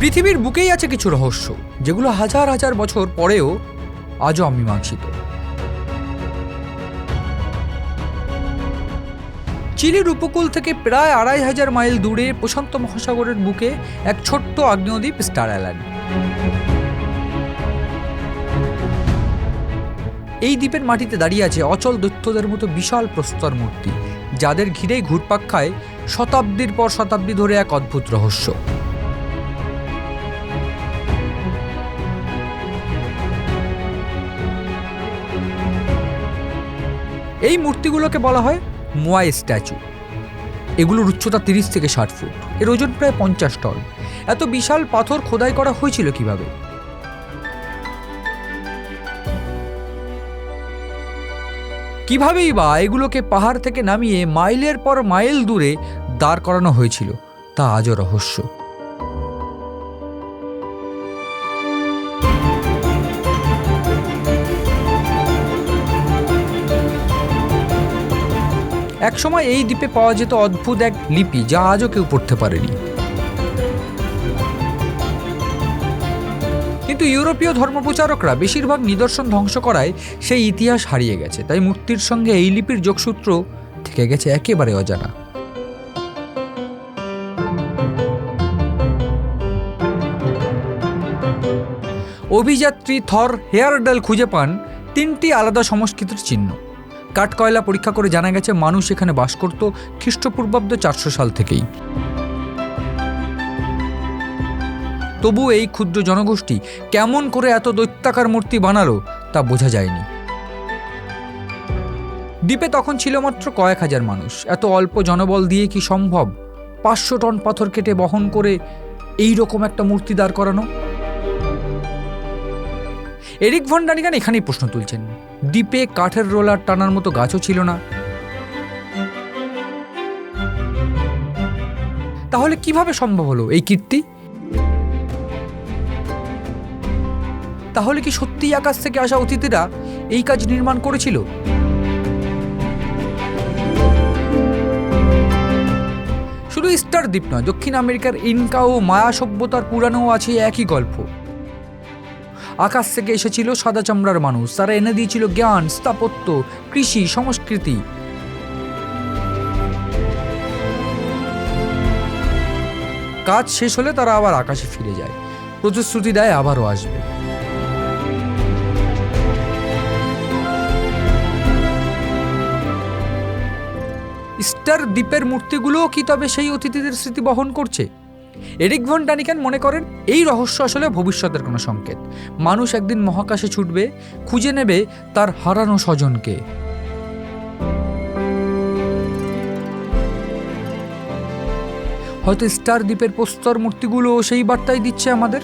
পৃথিবীর বুকেই আছে কিছু রহস্য, যেগুলো হাজার হাজার বছর পরেও আজও অমীমাংসিত। চিলির উপকূল থেকে প্রায় আড়াই হাজার মাইল দূরে প্রশান্ত মহাসাগরের বুকে এক ছোট্ট আগ্নেয়দ্বীপ স্টার আইল্যান্ড এই দ্বীপের মাটিতে দাঁড়িয়ে আছে অচল দৈত্যদের মতো বিশাল প্রস্তর মূর্তি, যাদের ঘিরেই ঘুরপাক খায় শতাব্দীর পর শতাব্দী ধরে এক অদ্ভুত রহস্য। এই মূর্তিগুলোকে বলা হয় মোয়াই স্ট্যাচু। এগুলোর উচ্চতা তিরিশ থেকে ষাট ফুট। এর ওজন প্রায় পঞ্চাশ টন। এত বিশাল পাথর খোদাই করা হয়েছিল কীভাবে? কিভাবেই বা এগুলোকে পাহাড় থেকে নামিয়ে মাইলের পর মাইল দূরে দাঁড় করানো হয়েছিল, তা আজও রহস্য। একসময় এই দ্বীপে পাওয়া যেত অদ্ভুত এক লিপি যা আজও কেউ পড়তে পারেনি। কিন্তু ইউরোপীয় ধর্মপ্রচারকরা বেশিরভাগ নিদর্শন ধ্বংস করায় সেই ইতিহাস হারিয়ে গেছে, তাই মূর্তির সঙ্গে এই লিপির যোগসূত্র থেকে গেছে একেবারে অজানা। অভিযাত্রী থর হেয়ারডাল খুঁজে পান তিনটি আলাদা সংস্কৃতির চিহ্ন। কাঠকয়লা পরীক্ষা করে জানা গেছে, মানুষ এখানে বাস করত খ্রিস্টপূর্বাব্দ চারশো সাল থেকেই। তবু এই ক্ষুদ্র জনগোষ্ঠী কেমন করে এত দৈত্যাকার মূর্তি বানালো তা বোঝা যায়নি। দ্বীপে তখন ছিল মাত্র কয়েক হাজার মানুষ। এত অল্প জনবল দিয়ে কি সম্ভব? পাঁচশো টন পাথর কেটে বহন করে এই রকম একটা মূর্তি দাঁড় করানো? এরিক ভন ডানিগান এখানেই প্রশ্ন তুলছেন। দ্বীপে কাঠের রোলার টানার মতো গাছও ছিল না। তাহলে কীভাবে সম্ভব হলো এই কীর্তি? তাহলে কি সত্যিই আকাশ থেকে আসা অতিথিরা এই কাজ নির্মাণ করেছিল? শুধু ইস্টার দ্বীপ নয়, দক্ষিণ আমেরিকার ইনকা ও মায়া সভ্যতার পুরাণেও আছে একই গল্প। আকাশ থেকে এসেছিল সাদা চামড়ার মানুষ। তারা এনে দিয়েছিল জ্ঞান, স্থাপত্য, কৃষি, সংস্কৃতি। কাজ শেষ হলে তারা আবার আকাশে ফিরে যায়। প্রতিশ্রুতি দেয় আবারও আসবে। স্টার দ্বীপের মূর্তিগুলোও কি তবে সেই অতিথিদের স্মৃতি বহন করছে? এরিক ভন ডানিকেন মনে করেন, এই রহস্য আসলে ভবিষ্যতের কোনো সংকেত। মানুষ একদিন মহাকাশে ছুটবে, খুঁজে নেবে তার হারানো স্বজনকে। হয়তো স্টার দ্বীপের প্রস্তর মূর্তিগুলো সেই বার্তাই দিচ্ছে আমাদের।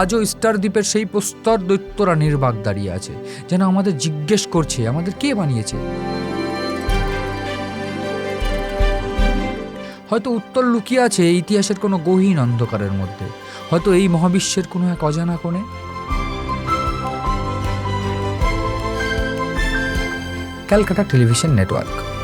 আজও স্টার দ্বীপের সেই প্রস্তর দৈত্যরা নির্বাক দাঁড়িয়ে আছে, যেন আমাদের জিজ্ঞেস করছে, আমাদের কে বানিয়েছে? হয়তো উত্তর লুকিয়ে আছে ইতিহাসের কোনো গহীন অন্ধকারের মধ্যে। হয়তো এই মহাবিশ্বের কোনো এক অজানা কোণে। Calcutta television network.